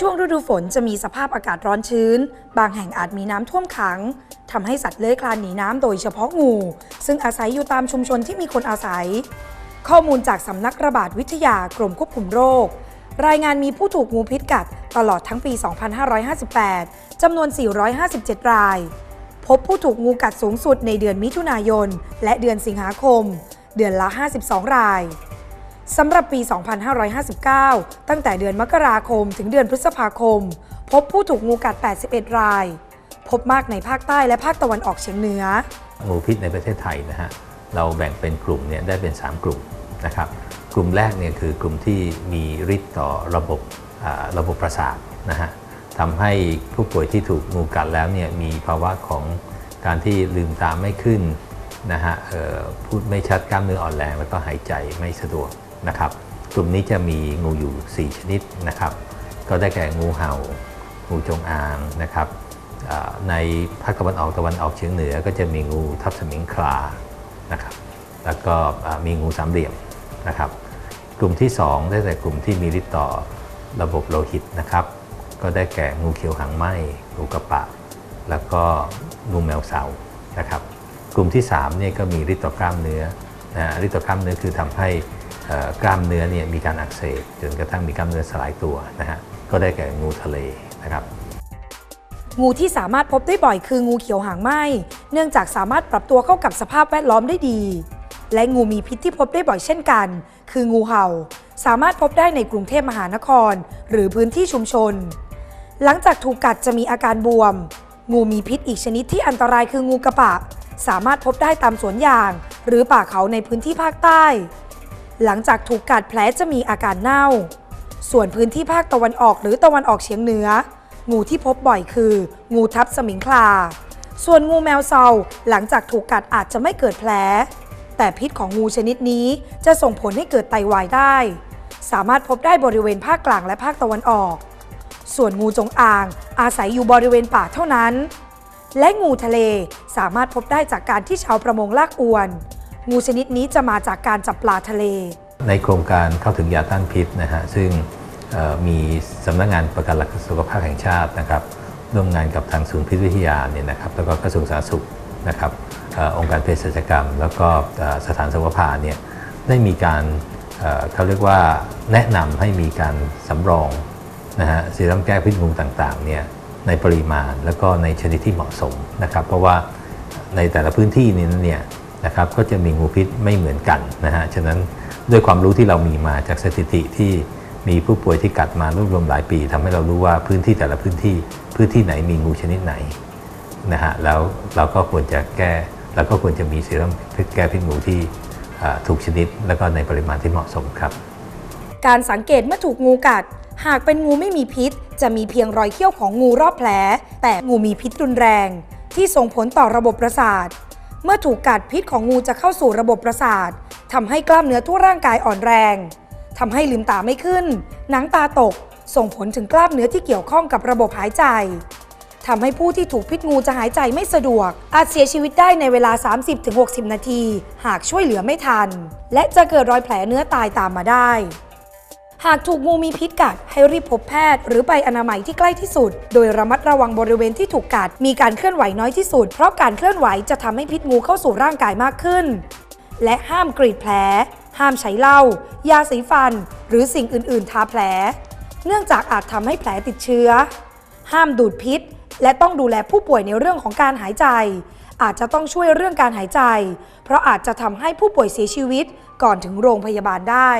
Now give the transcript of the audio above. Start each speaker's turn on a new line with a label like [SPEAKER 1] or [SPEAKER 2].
[SPEAKER 1] ช่วงฤดูฝนจะมีสภาพอากาศร้อนชื้น บางแห่งอาจมีน้ำท่วมขังทำให้สัตว์เลื้อยคลานหนีน้ำโดยเฉพาะงู ซึ่งอาศัยอยู่ตามชุมชนที่มีคนอาศัย ข้อมูลจากสำนักระบาดวิทยากรมควบคุมโรค รายงานมีผู้ถูกงูพิษกัดตลอดทั้งปี 2558 จำนวน 457 ราย พบผู้ถูกงูกัดสูงสุดในเดือนมิถุนายน และเดือนสิงหาคม เดือนละ 52 ราย สำหรับปี 2559 ตั้งแต่เดือนมกราคมถึงเดือนพฤษภาคม พบผู้ถูกงูกัด 81 ราย พบมากในภาคใต้และภาคตะวันออกเฉียงเหนือ
[SPEAKER 2] งูพิษในประเทศไทยนะฮะ เราแบ่งเป็นกลุ่มเนี่ยได้เป็น 3 กลุ่มนะครับ กลุ่มแรกเนี่ยคือกลุ่มที่มีฤทธิ์ต่อระบบระบบประสาทนะฮะทำให้ผู้ป่วยที่ถูกงูกัดแล้วเนี่ยมีภาวะของการที่ลืมตาไม่ขึ้นนะฮะพูดไม่ชัดกล้ามเนื้ออ่อนแรงแล้วก็หายใจไม่สะดวก นะครับกลุ่มนี้จะมีงูอยู่ 4 ชนิดนะครับ ก็ได้แก่งูเห่า งูจงอางนะครับในภาคตะวันออกตะวันออกเฉียงเหนือก็จะมีงูทับสมิงคลานะครับแล้วก็มีงูสามเหลี่ยมนะครับ กลุ่มที่ 2 ได้แต่กลุ่มที่มีฤทธิ์ต่อระบบโลหิตนะครับ ก็ได้แก่งูเขียวหางไหมงูกระปะ แล้วก็งูแมวเสานะครับ กลุ่มที่3เนี่ยก็มีฤทธิ์ต่อกล้ามเนื้อนะฤทธิ์ต่อกล้ามเนื้อคือทำให้ กล้ามเนื้อเนี่ยมีการอักเสบจนกระทั่งมีกล้ามเนื้อสลายตัวนะฮะก็ได้แก่งูทะเลนะครับ
[SPEAKER 1] งูที่สามารถพบได้บ่อยคืองูเขียวหางไหมเนื่องจากสามารถปรับตัวเข้ากับสภาพแวดล้อมได้ดี และงูมีพิษที่พบได้บ่อยเช่นกัน คืองูเห่า สามารถพบได้ในกรุงเทพมหานคร หรือพื้นที่ชุมชน หลังจากถูกกัดจะมีอาการบวม งูมีพิษอีกชนิดที่อันตรายคืองูกระปะ สามารถพบได้ตามสวนยาง หรือป่าเขาในพื้นที่ภาคใต้ หลังจากถูกกัดแผลจะมีอาการเน่า ส่วนพื้นที่ภาคตะวันออกหรือตะวันออกเฉียงเหนือ งูที่พบบ่อยคือ งูทับสมิงคลา ส่วนงูแมวเซาหลังจากถูกกัดอาจจะไม่เกิดแผล แต่พิษของงูชนิดนี้จะส่งผลให้เกิดไตวายได้ สามารถพบได้บริเวณภาคกลางและภาคตะวันออก ส่วนงูจงอาง อาศัยอยู่บริเวณป่าเท่านั้น และงูทะเลสามารถพบได้จากการที่ชาวประมงลากอวน งูชนิดนี้จะมาจากการจับปลาทะเล
[SPEAKER 2] ในโครงการเข้าถึงยาต้านพิษนะฮะซึ่งมีสำนักงานประกันหลักสุขภาพแห่งชาตินะครับร่วมงานกับทางศูนย์พิษวิทยาเนี่ยนะครับแล้วก็กระทรวงสาธารณสุขนะครับอองค์การเภสัชกรรม แล้วก็สถานสุขภาพเนี่ยได้มีการเขาเรียกว่าแนะนำให้มีการสำรองนะฮะซีรัมแก้พิษงูต่างๆเนี่ยในปริมาณแล้วก็ในชนิดที่เหมาะสมนะครับ เพราะว่าในแต่ละพื้นที่นี้เนี่ย นะครับก็จะมีงูพิษไม่เหมือนกันนะฮะฉะนั้นด้วยความรู้ที่เรามีมาจากสถิติที่มีผู้ป่วยที่กัดมารวบรวมหลายปีทำให้เรารู้ว่าพื้นที่แต่ละพื้นที่พื้นที่ไหนมีงูชนิดไหนนะฮะแล้วเราก็ควรจะแก้เราก็ควรจะมีเซรั่มแก้พิษงูที่ถูกชนิด แล้วก็ในปริมาณที่เหมาะสมครับ
[SPEAKER 1] การสังเกตเมื่อถูกงูกัด หากเป็นงูไม่มีพิษ จะมีเพียงรอยเขี้ยวของงูรอบแผล แต่งูมีพิษรุนแรง ที่ส่งผลต่อระบบประสาท เมื่อถูกกัดพิษของงูจะเข้าสู่ระบบประสาททำให้กล้ามเนื้อทั่วร่างกายอ่อนแรงทำให้ลืมตาไม่ขึ้น หนังตาตก ส่งผลถึงกล้ามเนื้อที่เกี่ยวข้องกับระบบหายใจทำให้ผู้ที่ถูกพิษงูจะหายใจไม่สะดวก อาจเสียชีวิตได้ในเวลา 30-60 นาที หากช่วยเหลือไม่ทัน และจะเกิดรอยแผลเนื้อตายตามมาได้ หากถูกงูมีพิษกัด ให้รีบพบแพทย์ หรือไปอนามัยที่ใกล้ที่สุด โดยระมัดระวังบริเวณที่ถูกกัด มีการเคลื่อนไหวน้อยที่สุด เพราะการเคลื่อนไหวจะทำให้พิษงูเข้าสู่ร่างกายมากขึ้น และห้ามกรีดแผล ห้ามใช้เหล้า ยาสีฟัน หรือสิ่งอื่น ๆ ทาแผล เนื่องจากอาจทำให้แผลติดเชื้อ ห้ามดูดพิษ และต้องดูแลผู้ป่วยในเรื่องของการหายใจ อาจจะต้องช่วยเรื่องการหายใจ เพราะอาจจะทำให้ผู้ป่วยเสียชีวิตก่อนถึงโรงพยาบาลได้